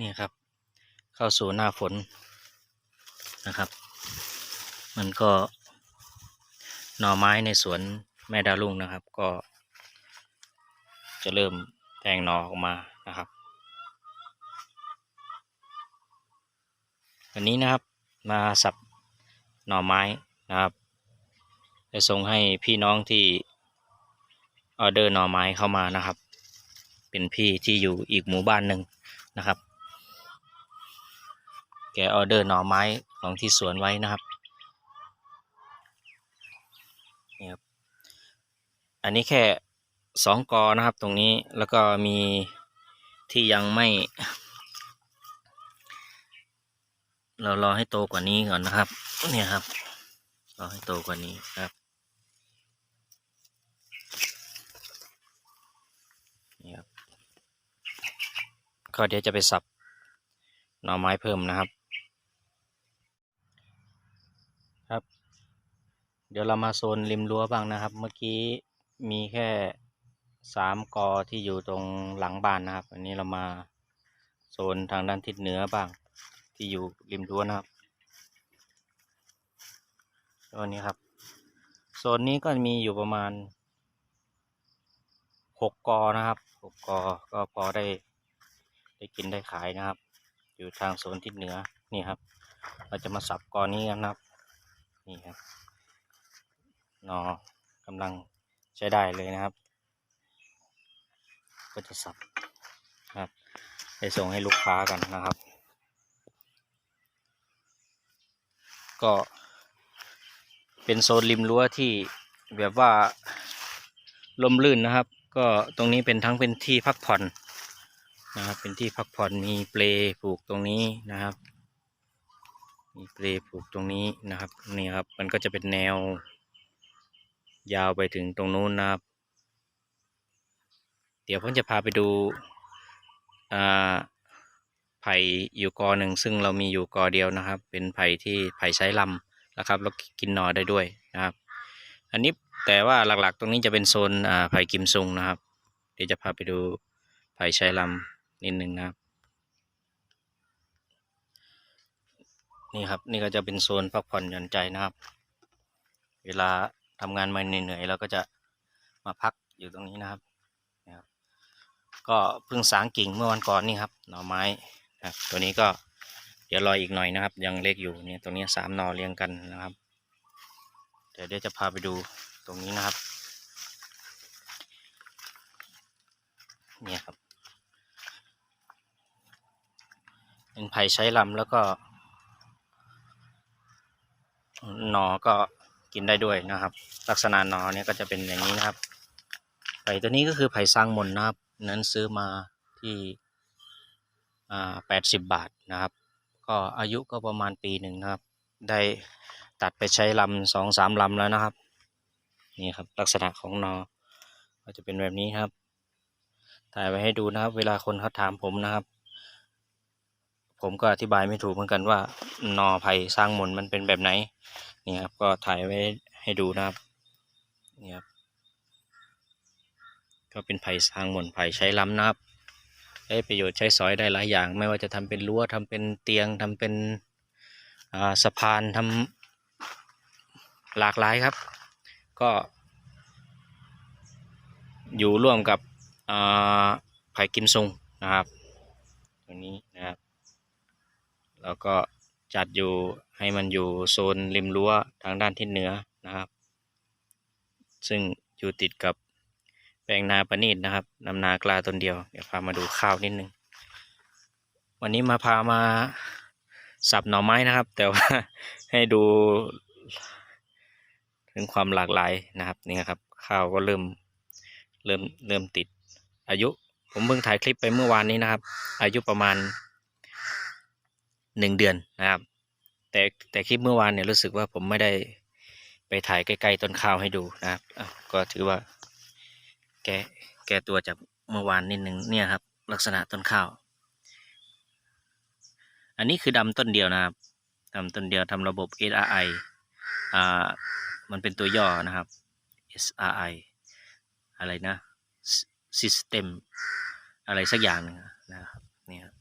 นี่ครับ เข้าสู่หน้าฝนนะครับ มันก็หน่อไม้ในสวนแม่ดาลุงนะครับ ก็ จะเริ่มแทงหน่อออกมานะครับวันนี้นะครับมาสับหน่อไม้นะครับจะส่งให้พี่น้องที่ออเดอร์หน่อไม้เข้ามานะครับ เป็นพี่ที่อยู่อีกหมู่บ้านหนึ่งนะครับ แกออเดอร์หน่อไม้ของที่สวนไว้นะครับนี่ครับ อันนี้แค่สองกอนะครับตรงนี้แล้วก็มีที่ยังไม่ เรารอให้โตกว่านี้ก่อนนะครับเนี่ยครับรอให้โตกว่านี้ครับนี่ครับก็เดี๋ยวจะไปสับหน่อไม้เพิ่มนะครับ ครับ เดี๋ยวเรามาโซนริมรั้วบ้างนะครับ เมื่อกี้มีแค่สามกอที่อยู่ตรงหลังบ้านนะครับ อันนี้เรามาโซนทางด้านทิศเหนือบ้าง ที่อยู่ริมรั้วนะครับตัวนี้ครับ โซนนี้ก็มีอยู่ประมาณหกกอนะครับหกกอก็พอได้ได้กินได้ขายนะครับ อยู่ทางโซนทิศเหนือนี่ครับ เราจะมาสับกอนี้กันนะครับ นี่ครับนอกำลังใช้ได้เลยนะครับ ก็จะสับนะครับไปส่งให้ลูกค้ากันนะครับ ก็เป็นโซนริมรั้วที่แบบว่าลมลื่นนะครับ ก็ตรงนี้เป็นทั้งเป็นที่พักผ่อนนะครับเป็นที่พักผ่อนมีเปลผูกตรงนี้นะครับ มีเปลผูกตรงนี้นะครับนี่ครับ มันก็จะเป็นแนว ยาวไปถึงตรงนู้นนะครับ เดี๋ยวผมจะพาไปดูอ่าไผ่อยู่กอหนึ่งซึ่งเรามีอยู่กอเดียวนะครับ เป็นไผ่ที่ไผ่ใช้ลำนะครับแล้วกินหนอได้ด้วยนะครับ อันนี้แต่ว่าหลักๆ ตรงนี้จะเป็นโซนอ่าไผ่กิมซุงนะครับ เดี๋ยวจะพาไปดูไผ่ใช้ลำนิดหนึ่งนะครับ นี่ครับ นี่ก็จะเป็นโซนพักผ่อนหย่อนใจนะครับ เวลาทำงานมาเหนื่อยๆเราก็จะมาพักอยู่ตรงนี้นะครับนะครับ ก็เพิ่งสางกิ่งเมื่อวันก่อนนี่ครับ หน่อไม้นะครับตัวนี้ก็เดี๋ยวรออีกหน่อยนะครับ ยังเล็กอยู่เนี่ยตรงนี้สามหน่อเรียงกันนะครับ เดี๋ยวเดี๋ยวจะพาไปดูตรงนี้นะครับ เนี่ยครับเป็นไผ่ใช้ลำแล้วก็ หนอก็กินได้ด้วยนะครับ ลักษณะหนอเนี่ยก็จะเป็นอย่างนี้นะครับไผ่ตัวนี้ก็คือไผ่สร้างมนนะครับนั้นซื้อมาที่แปดสิบบาทนะครับ ก็อายุก็ประมาณปีหนึ่งนะครับ ได้ตัดไปใช้ลำสองสามลำแล้วนะครับนี่ครับลักษณะของนอก็จะเป็นแบบนี้ครับถ่ายไว้ให้ดูนะครับ เวลาคนเขาถามผมนะครับ ผมก็อธิบายไม่ถูกเหมือนกันว่านอไผ่สร้างมนมันเป็นแบบไหนนี่ครับก็ถ่ายไว้ให้ดูนะครับนี่ครับก็เป็นไผ่สร้างมนไผ่ใช้ล้ำนะครับได้ประโยชน์ใช้สอยได้หลายอย่าง ไม่ว่าจะทำเป็นรั้วทำเป็นเตียงทำเป็นอ่าสะพานทำหลากหลายครับ ก็อยู่ร่วมกับอ่าไผ่กิมซุงนะครับ ตรงนี้นะครับ แล้วก็จัดอยู่ให้มันอยู่โซนริมรั้วทางด้านทิศเหนือนะครับ ซึ่งอยู่ติดกับแปลงนาประณีตนะครับนำนากลาต้นเดียว เดี๋ยวพามาดูข้าวนิดนึง วันนี้มาพามาสับหน่อไม้นะครับ แต่ว่าให้ดู ถึงความหลากหลายนะครับนี่ครับ ข้าวก็เริ่มเริ่มเริ่มติดอายุ ผมเพิ่งถ่ายคลิปไปเมื่อวานนี้นะครับ อายุประมาณ หนึ่งเดือนนะครับ แต่แต่คลิปเมื่อวานเนี่ยรู้สึกว่าผมไม่ได้ไปถ่ายใกล้ๆต้นข้าวให้ดูนะครับก็ถือว่า แกแกตัวจากเมื่อวานนิดหนึ่งเนี่ยครับ ลักษณะต้นข้าว อันนี้คือดำต้นเดียวนะครับดำต้นเดียวทำระบบ SRI อ่ามันเป็นตัวย่อนะครับ SRI อะไรนะ System อะไรสักอย่างนึงนะครับนี่ครับ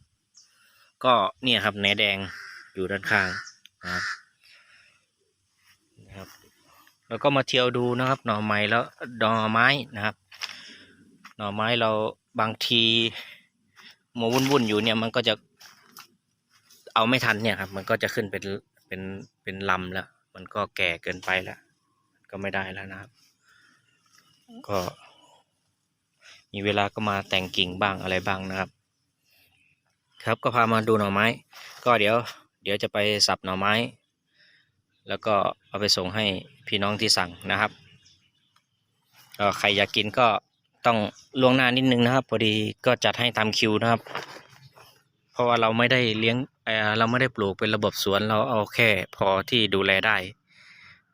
ก็เนี่ยครับแหนแดงอยู่ด้านข้างนะครับนะครับ แล้วก็มาเที่ยวดูนะครับ หน่อไม้แล้วหน่อไม้นะครับ หน่อไม้เราบางทีมัววุ่นๆอยู่เนี่ยมันก็จะเอาไม่ทันเนี่ยครับ มันก็จะขึ้นเป็นเป็นเป็นลำแล้ว มันก็แก่เกินไปแล้ว ก็ไม่ได้แล้วนะครับ ก็ มีเวลาก็มาแต่งกิ่งบ้างอะไรบ้างนะครับ ครับก็พามาดูหน่อไม้ ก็เดี๋ยวเดี๋ยวจะไปสับหน่อไม้ แล้วก็เอาไปส่งให้พี่น้องที่สั่งนะครับก็ใครอยากกินก็ต้องล่วงหน้านิดนึงนะครับ พอดีก็จัดให้ตามคิวนะครับ เพราะว่าเราไม่ได้เลี้ยงเราไม่ได้ปลูกเป็นระบบสวนเราเอาแค่พอที่ดูแลได้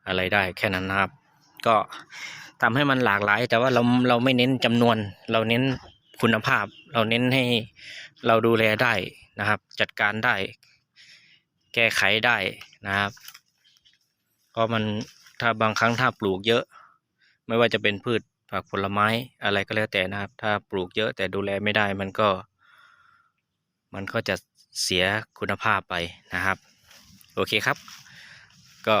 อะไรได้แค่นั้นนะครับ ก็ทำให้มันหลากหลาย แต่ว่าเราเราไม่เน้นจำนวน เราเน้นคุณภาพ เราเน้นให้ เราดูแลได้นะครับ จัดการได้ แก้ไขได้นะครับ ก็มันถ้าบางครั้งถ้าปลูกเยอะ ไม่ว่าจะเป็นพืชผักผลไม้อะไรก็แล้วแต่นะครับ ถ้าปลูกเยอะแต่ดูแลไม่ได้มันก็ มันก็จะเสียคุณภาพไปนะครับ โอเคครับ ก็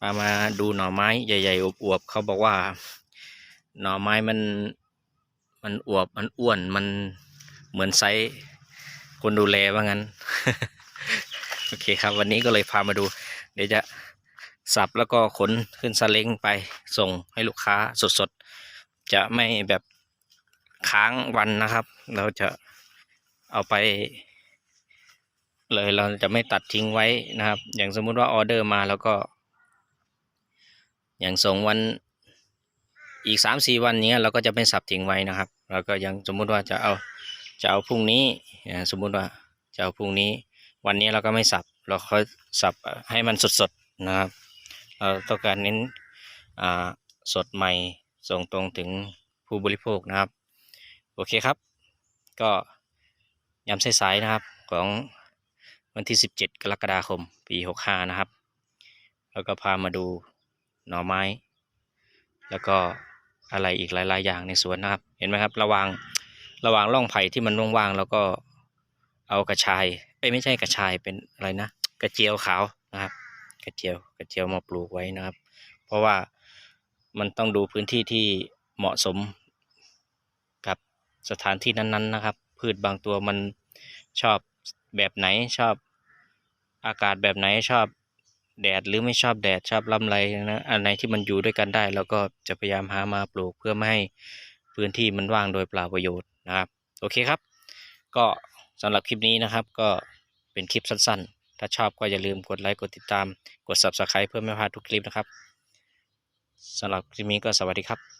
มามาดูหน่อไม้ใหญ่ๆอวบๆเขาบอกว่า หน่อไม้มันมันอวบมันอ้วนมัน เหมือนไซส์คนดูแลว่างั้น โอเคครับ วันนี้ก็เลยพามาดู เดี๋ยวจะสับแล้วก็ขนขึ้นซาเล้งไปส่งให้ลูกค้าสดๆ จะไม่แบบค้างวันนะครับ เราจะเอาไป เลยเราจะไม่ตัดทิ้งไว้นะครับ อย่างสมมุติว่าออเดอร์มาแล้วก็ อย่างส่งวันอีกสามสี่วันนี้เราก็จะไม่สับทิ้งไว้นะครับ แล้วก็ยังสมมุติว่าจะเอา จะเอาพรุ่งนี้สมมุติว่าจะเอาพรุ่งนี้ วันนี้เราก็ไม่สับเราค่อยสับให้มันสดๆนะครับเราต้องการเน้นสดใหม่ส่งตรงถึงผู้บริโภคนะครับ โอเคครับ ก็ยำสายๆนะครับของวันที่ 17 กรกฎาคม ปี 65 นะครับ แล้วก็พามาดูหน่อไม้ แล้วก็อะไรอีกหลาย ๆ อย่างในสวนนะครับ เห็นไหมครับ ระว่าง ระหว่างร่องไผ่ที่มันว่างๆแล้วก็เอากระชายเอ้ยไม่ใช่กระชายเป็นอะไรนะกระเจียวขาวนะครับ กระเจียวกระเจียวมาปลูกไว้นะครับ เพราะว่ามันต้องดูพื้นที่ที่เหมาะสมกับสถานที่นั้นๆนะครับ พืชบางตัวมันชอบแบบไหนชอบอากาศแบบไหนชอบแดดหรือไม่ชอบแดดชอบลำไรนะอันไหนที่มันอยู่ด้วยกันได้เราก็จะพยายามหามาปลูกเพื่อไม่ให้พื้นที่มันว่างโดยเปล่าประโยชน์ นะครับโอเคครับ ก็สำหรับคลิปนี้นะครับ ก็เป็นคลิปสั้นๆ ถ้าชอบก็อย่าลืมกดไลค์กดติดตามกด subscribe เพื่อไม่พลาดทุกคลิปนะครับสำหรับคลิปนี้ก็สวัสดีครับ